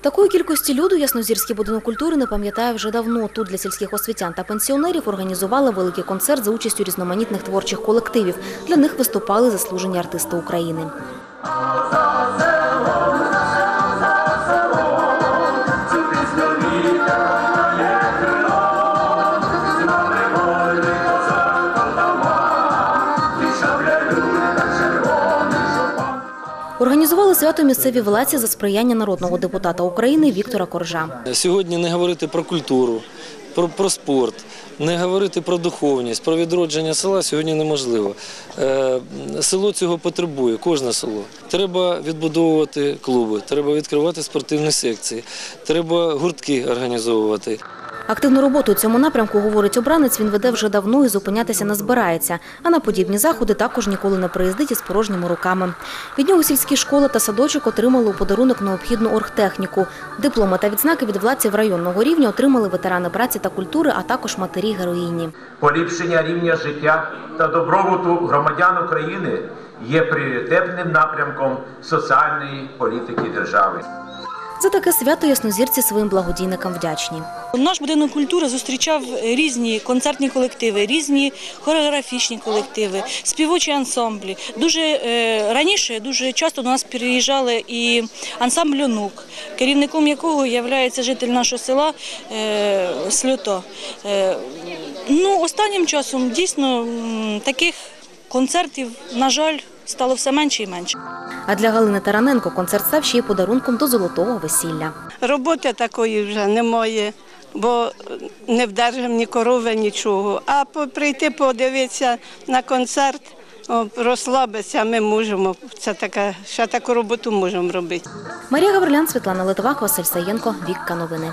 Такої кількості люду Яснозірський будинок культури не пам'ятає вже давно. Тут для сільських освітян та пенсіонерів організували великий концерт за участю різноманітних творчих колективів. Для них виступали заслужені артисти України. Організували свято місцеві власті за сприяння народного депутата України Віктора Коржа. Сьогодні не говорити про культуру, про, про спорт, не говорити про духовність, про відродження села сьогодні неможливо. Е, село цього потребує, кожне село. Треба відбудовувати клуби, треба відкривати спортивні секції, треба гуртки організовувати. Активну роботу у цьому напрямку, говорить обранець, він веде вже давно і зупинятися не збирається. А на подібні заходи також ніколи не приїздить із порожніми руками. Від нього сільські школи та садочок отримали у подарунок необхідну оргтехніку. Дипломи та відзнаки від владців районного рівня отримали ветерани праці та культури, а також матері героїні. Поліпшення рівня життя та добробуту громадян України є пріоритетним напрямком соціальної політики держави. За таке свято яснозірці своїм благодійникам вдячні. Наш будинок культури зустрічав різні концертні колективи, різні хореографічні колективи, співочі ансамблі. Дуже е, раніше дуже часто до нас переїжджали і ансамбль онук, керівником якого є житель нашого села е, Слюто. Е, ну, останнім часом дійсно таких концертів, на жаль, стало все менше і менше. А для Галини Тараненко концерт став ще й подарунком до золотого весілля. Роботи такої вже немає, бо не вдержимо ні корови, нічого. А прийти подивитися на концерт, розслабитися ми можемо. Це така, ще таку роботу можемо робити. Марія Гаврилян, Світлана Литвак, Василь Саєнко, Вікка Новини.